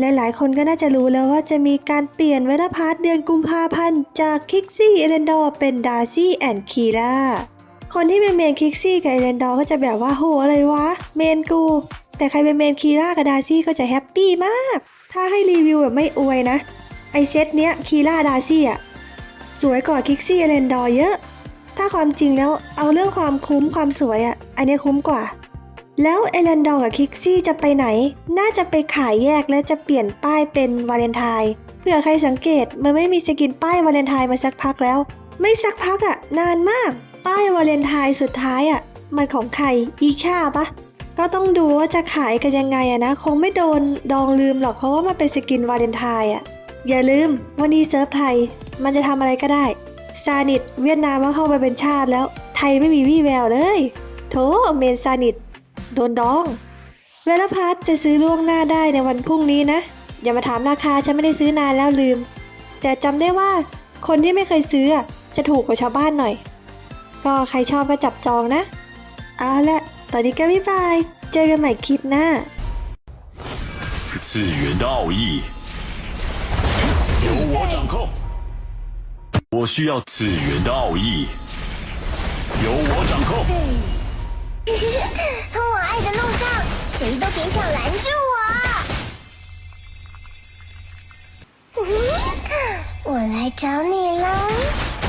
หลายๆ คนก็น่าจะรู้แล้วว่าจะมีการเปลี่ยนเวลาพาร์ทเดือนกุมภาพันธ์ จากคิกซี่เอเลนดอร์เป็นดาร์ซี่แอนด์คีล่าคนที่เป็นเมนคิกซี่กับเอเลนดอร์ก็จะแบบว่าโหอะไรวะ เมนกู แต่ใครเป็นเมนคีล่ากับดาร์ซี่ก็จะแฮปปี้มาก ถ้าให้รีวิวแบบไม่อวยนะ ไอเซตเนี้ยคีล่าดาร์ซี่อะสวยกว่าคิกซี่เอเลนดอร์เยอะ ถ้าความจริงแล้วเอาเรื่องความคุ้มความสวยอะอันเนี้ยคุ้มกว่า แล้วเอเลนดอร์กับคิกซี่จะไปไหน น่าจะไปขายแยกและจะเปลี่ยนป้ายเป็นวาเลนไทน์เผื่อใครสังเกตมันไม่มีสกินป้ายวาเลนไทน์มาสักพักแล้ว ไม่สักพักอะนานมาก ป้ายวาเลนไทน์สุดท้ายอะมันของใครอีชาปะก็ต้องดูว่าจะขายกันยังไงอะนะ คงไม่โดนดองลืมหรอกเพราะว่ามันเป็นสกินวาเลนไทน์อะอย่าลืมวันนี้เซิร์ฟไทย มันจะทำอะไรก็ได้ซานิดเวียดนามก็เข้าไปเป็นชาติแล้ว ไทยไม่มีวี่แววเลย โถเมนซานิด โดนดอง เวลาพัทจะซื้อล่วงหน้าได้ในวันพรุ่งนี้นะ อย่ามาถามราคาฉันไม่ได้ซื้อนานแล้วลืม แต่จำได้ว่าคนที่ไม่เคยซื้ออะจะถูกกว่าชาวบ้านหน่อย ก็ใครชอบก็จับจองนะ เอาละตอนนี้ก็บ๊ายบาย เจอกันใหม่คลิปหน้า 次元的奥义由我掌控。我需要次元的奥义由我掌控。 谁都别想拦住我！我来找你了。